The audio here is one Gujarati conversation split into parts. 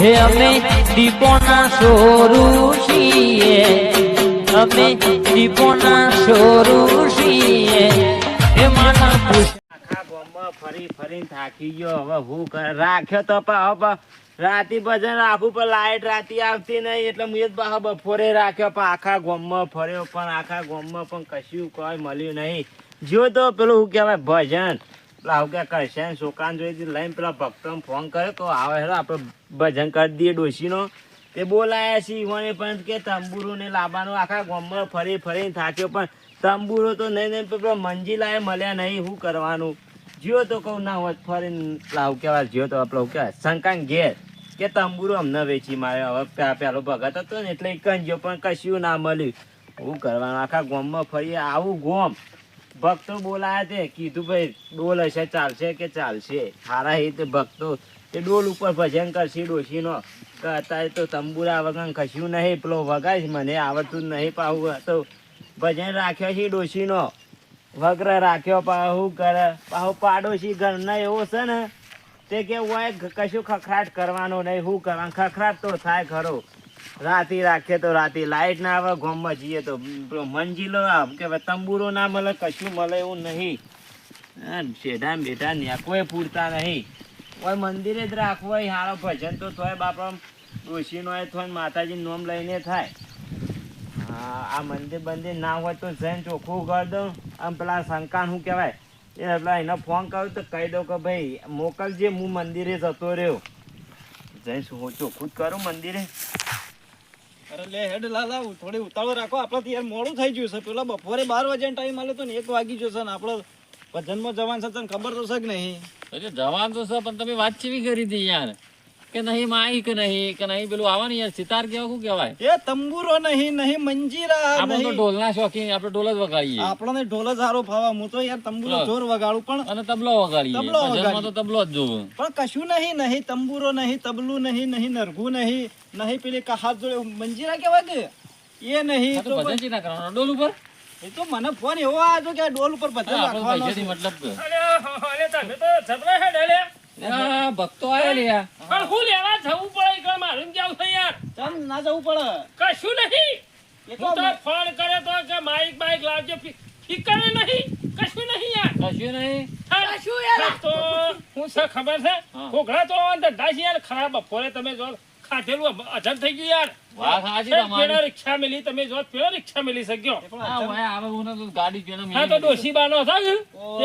હે અમે દીપોના સોરું છીએ અમે દીપોના સોરું છીએ હે માના આખા ગામમાં ફરી થાકી ગયો. હવે હું રાખ્યો તો હવે રાતી ભજન રાખું પણ લાઈટ રાતી આવતી નહીં. એટલે હું જ પાછો બપોરે રાખ્યો. પણ આખા ગોમમાં ફર્યો. પણ આખા ગોમમાં પણ કશું કોઈ મળ્યું નહીં. જો તો પેલું શું કહેવાય? ભજન. હું કે કરશે? છોકરાને જોઈ લઈને પેલા ભક્તોને ફોન કર્યો તો આવે હેરો આપણે ભજન કરી દઈએ ડોશીનો. તે બોલાયા છીએ ઈવોને પણ કે તંબુરો ને લાવવાનું આખા ગામમાં ફરી ફરીને થાક્યો, પણ તંબુરો તો નહીં નહીં પેલો મંજીલાએ મળ્યા નહીં, શું કરવાનું? જીઓ તો કહું, ના હોત ફરીને લાવ કહેવાય જીઓ તો આપણે કહેવાય? શંકાન ઘેર કે તંબુરો અમને વેચી માર્યો. હવે પેલો ભગત હતો ને, એટલે કંઈ ગયો પણ કશું ના મળ્યું. શું કરવાનું? આખા ગામમાં ફરી આવું ગોમ ભક્તો બોલાયા તે, કીધું ભાઈ, ડોલ હશે, ચાલશે કે ચાલશે? સારા એ ભક્તો, તે ડોલ ઉપર ભજન કરશે ડોશીનો. કે અત્યારે તો તંબુરા વગર કશું નહીં, પેલો વગાય મને, આવડતું નહીં પાવું તો ભજન રાખ્યો છે ડોશીનો. વગ્ર રાખ્યો પાહુ કરે પાહુ પાડોશી ઘરના એવો છે ને, તે કે હોય કશું ખખડાટ કરવાનો નહીં શું કરવાનું ખખડાટ તો થાય ખરો. રાતી રાખીએ તો રાતી લાઈટ ના આવે, ગોમમાં જઈએ તો મંજીલો કે તંબુરો ના મળે, કશું મળે એવું નહીં. શેઢા બેઠા ને કોઈ પૂરતા નહીં. કોઈ મંદિરે જ રાખવું હોય, હારો ભજન તો તોય બાપા ડોશીનો હોય થોય માતાજી નોમ લઈને થાય. આ મંદિર બંદિર ના હોય તો જઈને ચોખ્ખું કરી દઉં. આમ પેલા શંકાન શું કહેવાય? એ પેલા એને ફોન કર્યો તો કહી દઉં કે ભાઈ, મોકલજે, હું મંદિરે જતો રહ્યો. જઈને હું ચોખ્ખું જ કરું મંદિરે? અરે લે હેડ લાલા થોડી ઉતાવળ રાખો. આપણે યાર મોડું થઈ ગયું છે. પેલા બપોરે બાર વાગ્યાનો ટાઈમ આલે તો ને એક વાગી જશે ને આપણે ભજનમાં જવાન છે તને ખબર તો છે કે નહીં? એટલે જવાન તો છે, પણ તમે વાત ચેવી કરી હતી યાર? કે નહીં માઈ કે નહીં કે નહીં પેલું આવવાનું યાર સિતાર કેવા શું કહેવાય એ તંબુરો નહીં નહીં મંજીરા આપણે તો ઢોલના શોખીન આપણે ઢોલ જ વગાડીએ. આપણને ઢોલ જ સારો ફાવા હું તો યાર તંબુરો જોર વગાડું પણ અને તબલો વગાડીએ. તબલો ભજનમાં તો તબલો જ જોવું. પણ કશું નહીં નહીં તંબુરો નહીં તબલું નહીં નહીં નરઘું નહીં નહીં પેલી કા હાથ જોડે મંજીરા કેવાય કે? એ નહીં તો ભજન ચીના કરવાનો ડોલ ઉપર? એ તો મને ફોન એવો આવ્યો કે આ ડોલ ઉપર ભજન હા, રાખવાનો મતલબ અરે અરે તને તો છબરા હેડે લે આ ભક્તો આયા લે યાર. પણ હું લેવા જવું પડે કે મારું જાવ છે યાર? ચાલ ના જવું પડે. કશું નહીં. હું તો તો ફોન કરે તો કે માઇક બાઇક લાવજો. ફી- નહીં. કશું નહીં યાર. કશું નહીં. કશું યાર. તો હું છે ખબર છે? હા. તો ધંધા છે યાર. ખરાબ બપોરે તમે જો ખાધેલું અજર થઈ ગયું યાર. તમારી. પેલા રિક્ષા મેલી તમે જો પેલા રિક્ષા મિલી શક્યો? આ ભાઈ આવે હું તો ગાડી પેલો હા તો ડોસી બાનો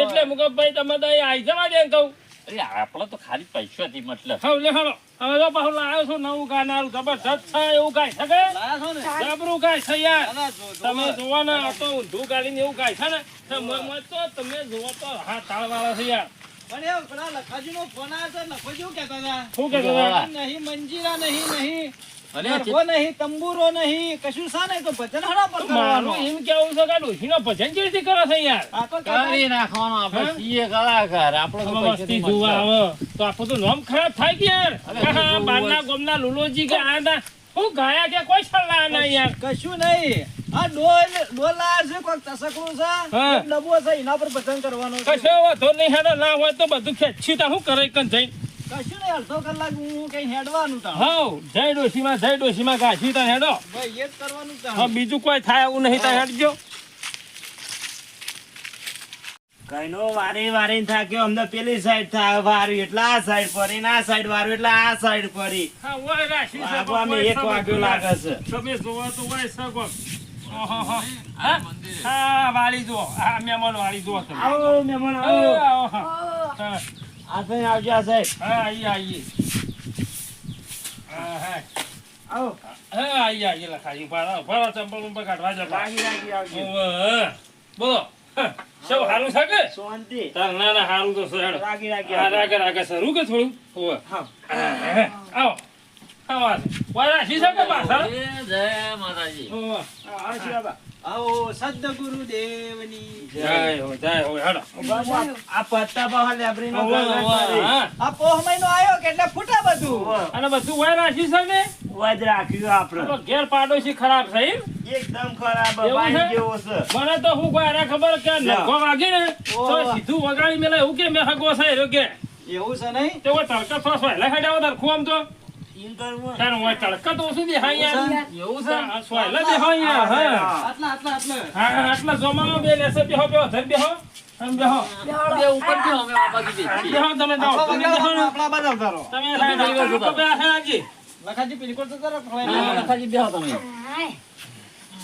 એટલે મુકબભાઈ તમે તો અહીં આવી જવા દે કહું. અરે આપણે તો ખાલી પૈસાથી મતલબ. હવે લે હવે. તો પાછું લાવ્યો છું નવું ગાનારું જબરજસ્ત છે એવું ગાય શકે લાયા જબરું ગાય છે યાર. ના, જો, જો. તમે જોવો ને આ તો ઊંધું ગાડીને એવું ગાય છે ને. તો તમે જોવો તો હા તાળવાળા છે યાર. પણ પેલા લખાજીનો ફોન આવ્યો તો લખો હતા? શું કહેતો નહીં મંજીરા નહીં નહીં. ગરબો નહીં તંબુરો નહીં કશું સા નહીં તો ભજન હરા પર કરવાનું. એમ કેવું છે કે ડોશીનો ભજન કેવી રીતે કરે છે યાર? આ તો કરી નાખવાનો આપણે હા? કલાકાર આપણે તો હવે પૈસાથી વસ્તી જોવા આવે. તો આપણું તો નામ ખરાબ થાય કે યાર? હા, હા, બારના હોય. લુલોજી કે આ ના હું ગાયા કે કોઈ સલાહ ના યાર? કશું નહીં. આ ડોલ ડોલ છે કોઈક તસકડું છે. હા. છે એના પર ભજન કરવાનું. કશો વાંધો નહીં હેડો ના હોય તો બધું ખેંચી તા શું કરે કન જઈને? કશું નહીં અડધો કલાક હું કઈ હેડવાનું તા. હાઉ જય ડોશીમાં જય ડોશીમાં ગાછી તા હેડો? ભાઈ એ જ કરવાનું તા. હા બીજું કોઈ થાય એવું નહીં તા હેડજો. કઈનો વારી વારી થાક્યો અમને પેલી સાઈડ થાય વારી એટલે આ સાઈડ પડી આ સાઈડ વારું એટલે આ સાઈડ પડી. આમાં એક વાગ્યો લાગે છે. તમે જોવો તો હોય શકો હા. હા? વાળી જો આ મહેમાન વાળી જો તમે. આવો મહેમાન આવો. આ સાઈડ આવજો આ સાઈડ હા આઈએ આઈએ હા હા. આવો. હા આઈએ આઈએ લખાજી પાડો પાડો ચંપલ ઉપર કાઢવા જતા લાગી લાગી આવજો. બોલો સૌ હારું છે કે? શાંતિ. ના ના હારું તો છે. હેડો રાગી રાગી હા રાગે રાગે શરૂ કે થોડું. હોવે હા. આવો. આવો વારા શી શકે પાછળ? એ જય માતાજી. હોવે આ શી બાબા. આવો સદગુરુ દેવની જય હો જય હો હેડો. આ પત્તા બહાર લેબરીનો હોવે, હોવે, આ પોહ મહિનો આવ્યો કે એટલે ફૂટા બધું? અને બધું વાય રાખી છે ને? વજ રાખ્યું આપણે. ઘેર પાડોશી ખરાબ છે એકદમ ખરાબ બાઈ જેવો છે. મને તો હું કોઈ આને ખબર કે. નખો વાગી ને તો સીધું વગાડી મેલે એવું કે મેં હગો છે કે? એવું છે નહીં? તો તડકા થોડા સોયલા ખાડ્યા તાર ખુઆમ તો? તાર હું તડકા તો ઓછું દેખાય યાર એવું છે સોયલા દેખાય યાર હા આટલા આટલા આટલા હા આટલા જોમામાં બે લેશે બેહો બેહો ધર બેહો આમ બેહો બે ઉપર ગયો અમે આ બાજુ. બેહો તમે જાઓ તમે બેહો. આપણા બાજુ આવતા રહો. તમે તમે તમે આ હાજી. લખાજી પેલી તો ખવાય હા, નહીં. લખાજી બેહો તમે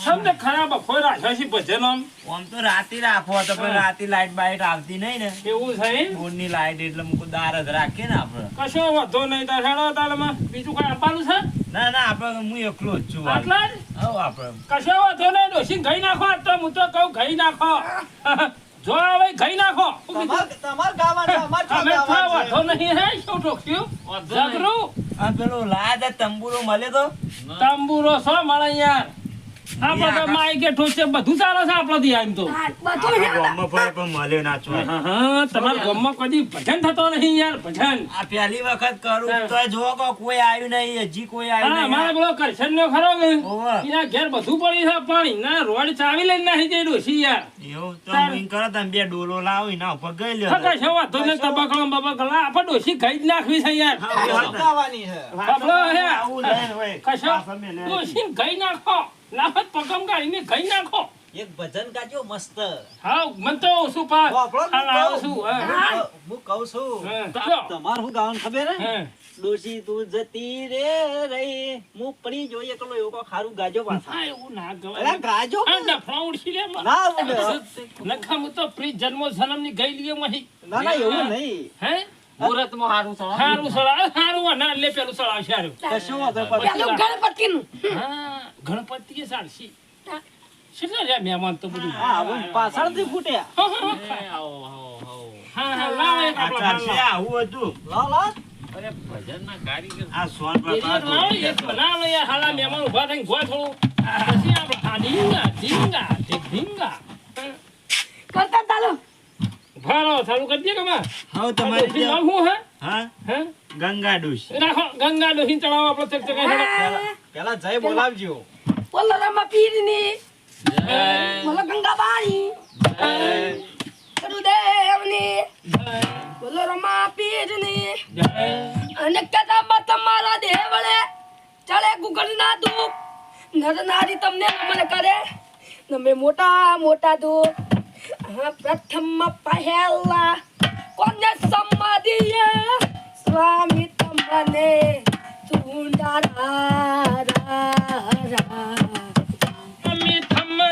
તમને ખરાબ બફોર રાખ્યા છે ભજન આમ આમ તો રાતે રાખો તો પણ રાતે લાઈટ બાઈટ આવતી નહીં ને. એવું છે એમ? બોર્ડની લાઈટ એટલે મુકુ દાર જ રાખીએ ને આપણે. કશો વાંધો નહીં તાર હેડો તાલમાં. બીજું કઈ આપવાનું છે? ના ના આપણે હું એકલો જ છું આટલા જ? હવ આપણે. કશો વધો નહીં ડોસી ગઈ નાખો આજ તો હું તો કહું ગઈ નાખો. જો હવે ગઈ નાખો. તમાર ગાવાનું, અમાર અમે તો ગાવાનું નહીં હે શું ઠોક્યું જગરું આ પેલો લાયા તંબુરો મળે તો? તંબુરો છો મળે યાર. આ બધા માઈકે ઠોસે બધું ચાલે છે આપણો ધ્યાન તો. આખા ગામમાં ફરે પણ મળે ના હા, હા તમારા ગામમાં કદી ભજન થતો નહીં યાર ભજન. આ પહેલી વખત કરું તો જો કો કોઈ આવ્યું નહીં હજી કોઈ આવ્યું અમારે નહીં. પેલો કરશન નો ખરો કે એના ઘેર બધું પડી છે પાણી ના રોડ ચાવી લઈને નાહી જાય ડોશી યાર. એવું? તો હું કરો તમે બે ડોલો લાવો એના ઉપર ગઈ લ્યો. કશો વાતો નહીં તબકડો બબકડો આપણે ડોશી ખાઈ જ નાખવી છે યાર. ગાવાની છે. બાબલો હે આવું લઈને હોય. કશો પાછળ ખાઈ નાખો. લાફત પગમ કાઢીને ખાઈ નાખો. એક ભજન ગાજો મસ્ત. હા મન તો શું પાસ ને આવું છું હું. કહું છું. તમાર હું ગાવાનું ખબર હે? હા. ડોશી તું જતી રે રહી. હું પડી જો એકલો એવો ખારું ગાજો પાછા. હા, એવું ના અરે ગવાય. ગાજો ના ડફણા ઉડશી લે માં. ના ઉડે. નખામ તો પ્રી જન્મો જન્મની ગઈ લીએ મહી ના ના એવું નહીં. હે? મુહૂર્તમાં હારું સળા હારું સળા હારું ના લે પેલું સળાવશે હારું. કશું વાંધો નહીં. પેલું ગણપતિનું. હા. ગણપતિ એ સારસી કેટલા રહ્યા મહેમાન તો બધું? હા પાછળથી ફૂટ્યા. હા, હા. હા, હા, લાવો આવું હતું. લાવ લાવ. અરે ભજનના કારીગર. આ સોન બનાવો યાર, હાલા મહેમાન ઊભા થઈને ગોળ થોડું. પછી આપણે. કરતા ચાલો. ચાલુ કરી દે કે હા તમારી નામ ત્યાં- હે? હા? હે? ગંગા ડોશી રાખો, ગંગા ડોશી ચડાવો આપણો ચક ચક હેડો. પેલા જય બોલાવજો. બોલો રમા પીરની બોલો ગંગાબાઈ ગુરુદેવની બોલો રમા પીરની. અને કદામાં તમારા દેવળે ચડે ગુગળના દુઃખ નર નારી તમને નમન કરે તમે મોટા મોટા દુઃખ હા પ્રથમ પહેલા કોને સમાધિએ સ્વામી તમને ચુંડારા અમે તમને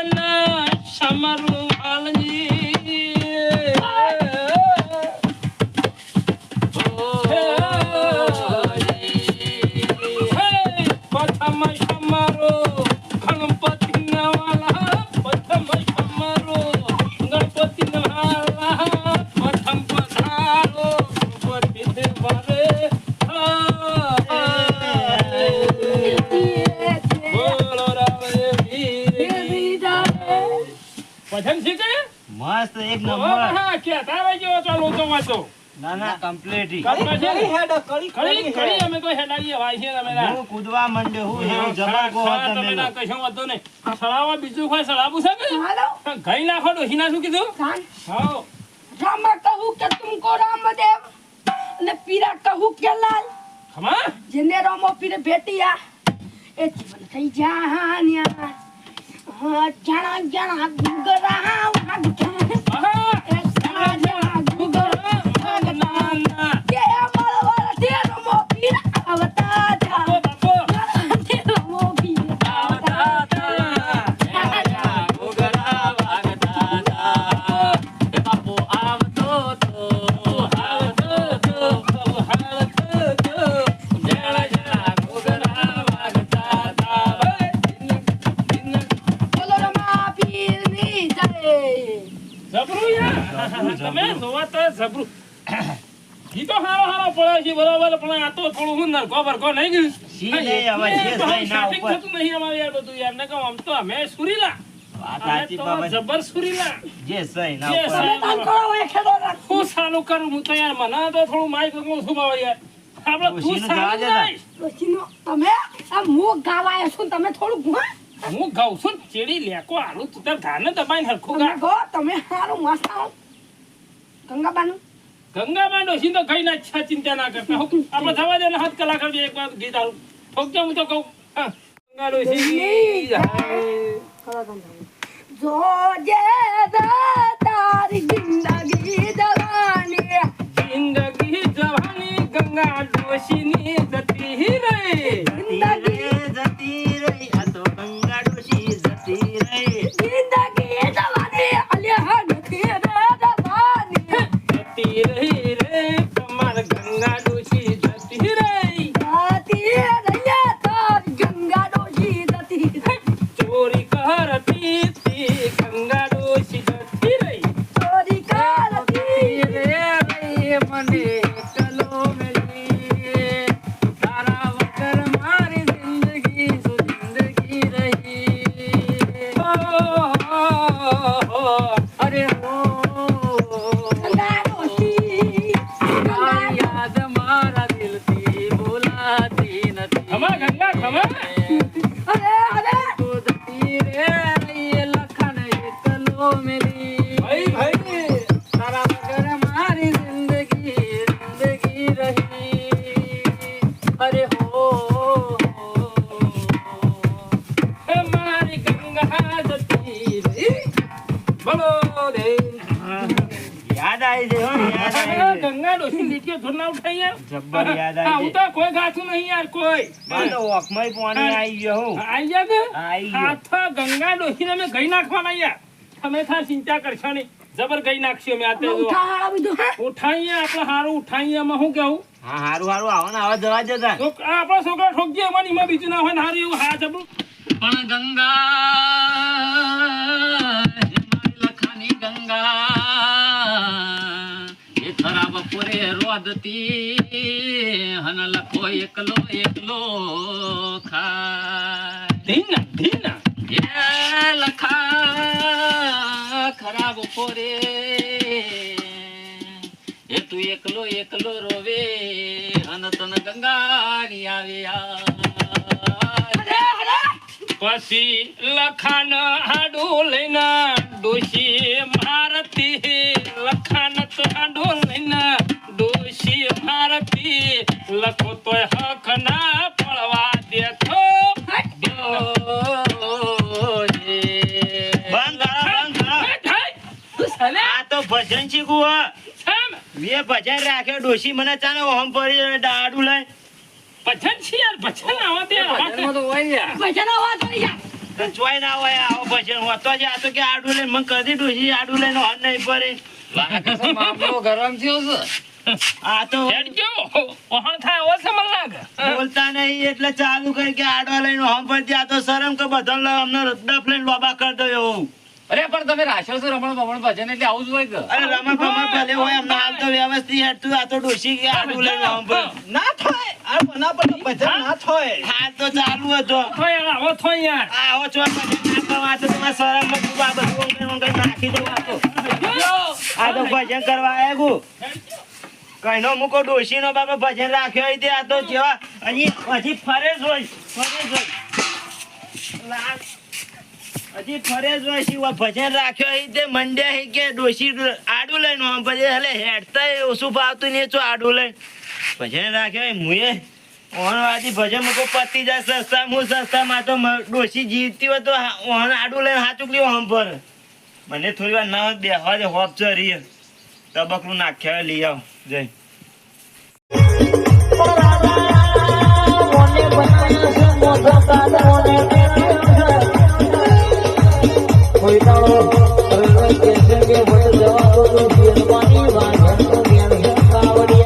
ના કે? હાલો. ગઈ નાખો ડોસી ના પીરા કહું કે લાલ. હમા જેને રામો પીરે ભેટિયા એ જીવન જા હાન્યા. હા જાણા જાણા ગરા જબરું યાર. તમે જોવા તો જબરું. ઈ તો હારો હારો પડે છે બરાબર પણ આ તો થોડું હું નરકો બરકો નહીં ગયું. સી નહીં હવે છે થઈ ના ઉપર. થતું નહીં અમારે યાર બધું યાર. ને કહો આમ તો અમે સુરીલા. વાત અમે બાબા જબર સુરીલા. જે સહી ના ઉપર. તમે તાન કરો એ ખેડો રાખો હું સાલું કરું હું તો યાર મને તો થોડું માઈક હું શું ભાવ યાર? આપણે તું સાલું. તમે આ મું ગાવાય છું તમે થોડું ગુવા હું ગાઉં છું ને, ચેડી લેકો આલું તું તાર ગાને દબાઈને હરખું ગા ગો તમે હારું મસ્ત આવો ગંગાબાનું? ગંગામાં ડોશી તો કઈ ના છા ચિંતા ના કરતા. હો, આપણે થવા દે ને હાથ કલાક બે એક વાર ગીત આવું ઠોકજો હું તો કહું. ગંગા. ડોશી જો જે તારી જિંદગી જવાની. જિંદગી જવાની ગંગા ડોશીની મેલી ભાઈ ભાઈ તારા વગર મારી જિંદગી જિંદગી રહી અરે હો મારી ગંગા જતી રહી બોલો રે યાદ આવી છે હો યાદ આવી છે ગંગા ડોશી લીટીઓ થોડી ના ઉઠાઈ યાર જબ્બર યાદ આવી હું છે કોઈ ગાતું નહીં યાર કોઈ આ તો પાણી આવી ગયો હું આઈ ગયા કે આઈ ગયો. ગંગા ડોશીને અમે ગઈ નાખવાના યાર તમે થા ચિંતા કરશો નહીં. જબર ગઈ નાખશું અમે આ તે જો. ઉઠાડા બધું હા? ઉઠાઈએ આપણે હારું ઉઠાઈએ એમાં શું કેવું? હા હારું હારું આવો ને આવા જવા જતા આપણા છોકરા ઠોકજે એમાં એમાં બીજું ના હોય ને હારું એવું હા જબરું. પણ ગંગા લખાની ગંગા એ ખરા બપોરે રોદતી હન લખો એકલો એકલો ખા ધીના ધીના. એ લખા બપોરે એ તું એકલો એકલો રોવે. અન તન ગંગાની આવે. પછી લખાણ હાડું લઈને ડોશી મારતી લખાન હાડું લઈને હો બે ભજન રાખ્યો ડોશી મને ચાને ઓમ પડી દાડું લઈ. ભજન છે યાર ભજન આવા તે ભજન તો હોય યાર. ભજન અવાજ તો યાર. ચોય ના હોય આવો ભજન. હોતો જ આ તો કે આડું લઈને મને કદી ડોશી આડું લઈને હોન નહીં પડે. લાગે મામલો ગરમ થયો છે. આ તો ઓહણ થાય ઓર સમલ લાગે. બોલતા નહીં એટલે ચાલુ કરી કે આડવા લઈને હોમ પડતી આ તો શરમ કે બધા અમને ડફ લઈને લોબા કરી દો એવું. અરે પણ તમે રાશલ છો રમણ બમણ ભજન એટલે આવું જ હોય કે? અરે રમણ બમણ ભલે હોય અમને હાલ તો વ્યવસ્થિત હેઠતું આ તો ડોશી કે આડું લઈને હોમ પડે ના થાય. આ બના પર ભજન ના થાય. હાલ તો ચાલુ હતો. થોય યાર આવો થોય યાર. આવો છો ભજન ના વાત તો તમારા શરમમાં ખૂબ આ બધું ઓંગે નાખી દઉં આ તો. આ તો ભજન કરવા આયા ગુ. કઈનો મૂકો ડોશી નો બાપા ભજન રાખ્યો હોય તે આ તો કેવા હજી હજી ફરે જ હોય ફરે જ હોય. લા- હજી ફરજ હોય ભજન રાખ્યો હોય તે મંડ્યા હી કે ડોશી આડું લઈને આમ પછી હલે હેડતા ઓછું ફાવતું ને શું આડું લઈને ભજન રાખ્યો હોય મુએ ઓણવાદી ભજન મૂકો પતી જાય સસ્તા હું સસ્તામાં તો ડોશી જીવતી હોય તો હા- ઓણ આડું લઈને હાચુક લ્યો હમ પર મને થોડી વાર ના બેહવા દે હોપ રીએ તબકલું નાખ્યા લઈ આવ જય કોઈ દાડો સ્ટેશન કે વડે જવા તો તો જેલવાની વાંધો